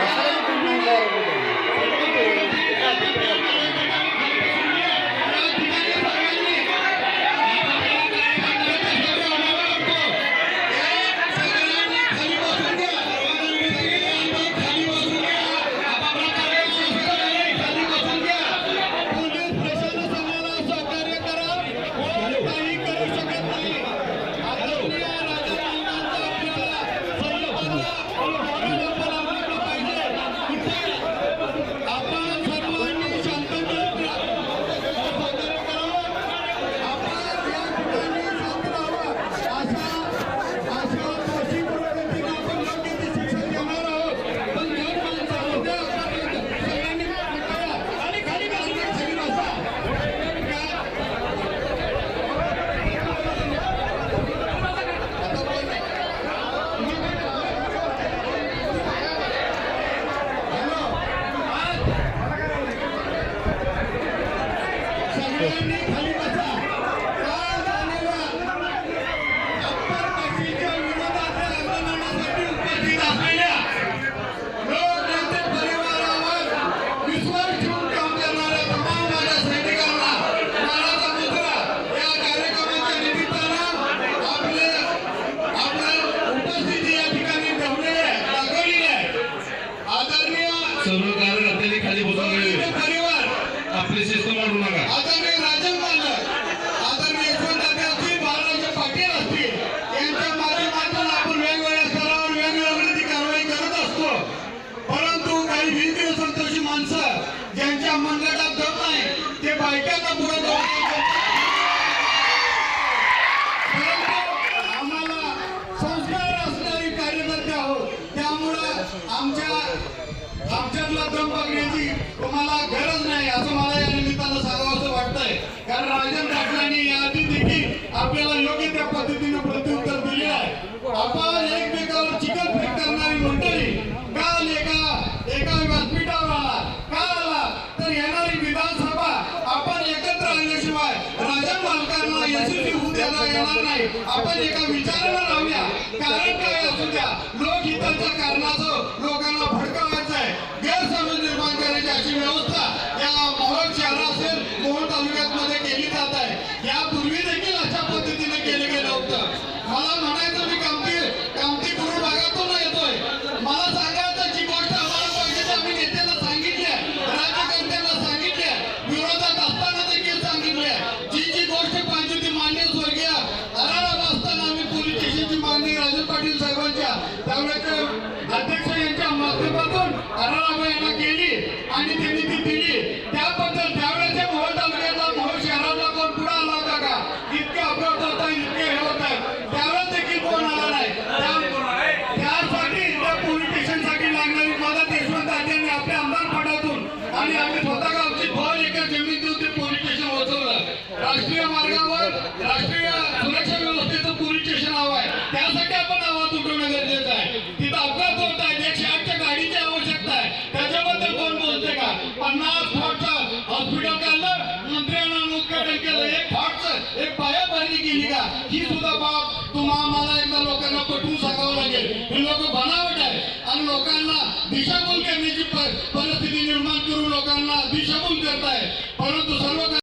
Obrigado. परिवार आपली शिस्त मोडू नका यशवंत असतील पाटील असतील यांच्या माध्यमातून आपण वेगवेगळ्या स्तरावर वेगवेगळी कारवाई करत असतो. परंतु काही भिंती संतोषी माणसं ज्यांच्या मनगटात दम नाही ते बायकांना पुढे आम्हाला संस्कार असणारी कार्यकर्ते आहोत. त्यामुळं आमच्या आमच्यातला दम बघण्याची तुम्हाला गरज नाही असं मला या निमित्तानं सांगावं असं वाटतंय. कारण राजन पाटलांनी याआधी देखील आपल्याला योग्य त्या पद्धतीने प्रत्युत्तर दिले आहे. आपण एकमेकावर चिकटफेक करणारी मंडळी काल एका एका व्यासपीठावर आला का आला तर येणारी विधानसभा आपण एकत्र आल्याशिवाय राजन मालकांना यशस्वी होऊ देता येणार नाही. आपण एका विचाराला लावूया कारण काय असू द्या लोकहिताच्या कारणाचं लोकांना भडकावं केली जात आहे. यापूर्वी देखील अशा पद्धतीने केलं गेलं होतं. मला म्हणायचं मी कामती कामती गुरु भागातून येतोय. मला सांगायचं जी गोष्ट आम्हाला पाहिजे आम्ही नेत्यांना सांगितली आहे. राज्यकर्त्यांना सांगितली आहे. विरोधात असताना देखील सांगितली आहे. जी जी गोष्ट पाहिजे ती मान्य स्वर्गीय आराराम असताना आम्ही पोलीस स्टेशनची मागणी राजन पाटील साहेबांच्या त्यामुळे अध्यक्ष यांच्या माध्यमातून आराराम यांना केली. आणि त्यांनी ती राष्ट्रीय सुरक्षा व्यवस्थेचं पोलीस स्टेशन हवं आहे. त्यासाठी आपण आवाज उठवणं गरजेचं आहे. तिथं अपघात होत आहे. एकशे आठच्या गाडीची आवश्यकता आहे. त्याच्याबद्दल कोण बोलते का? पन्नास फॉटचं हॉस्पिटल काढलं मंत्र्यांना उद्घाटन केलं. एक फॉटचं एक पायाभरणी केली का? ही सुद्धा बाब तुम्हा आम्हाला एकदा लोकांना पटवून सांगावं लागेल. हे लोक बनावट आहे. आणि लोकांना दिशाभूल करण्याची परिस्थिती निर्माण करून लोकांना दिशाभूल करताय परंतु सर्व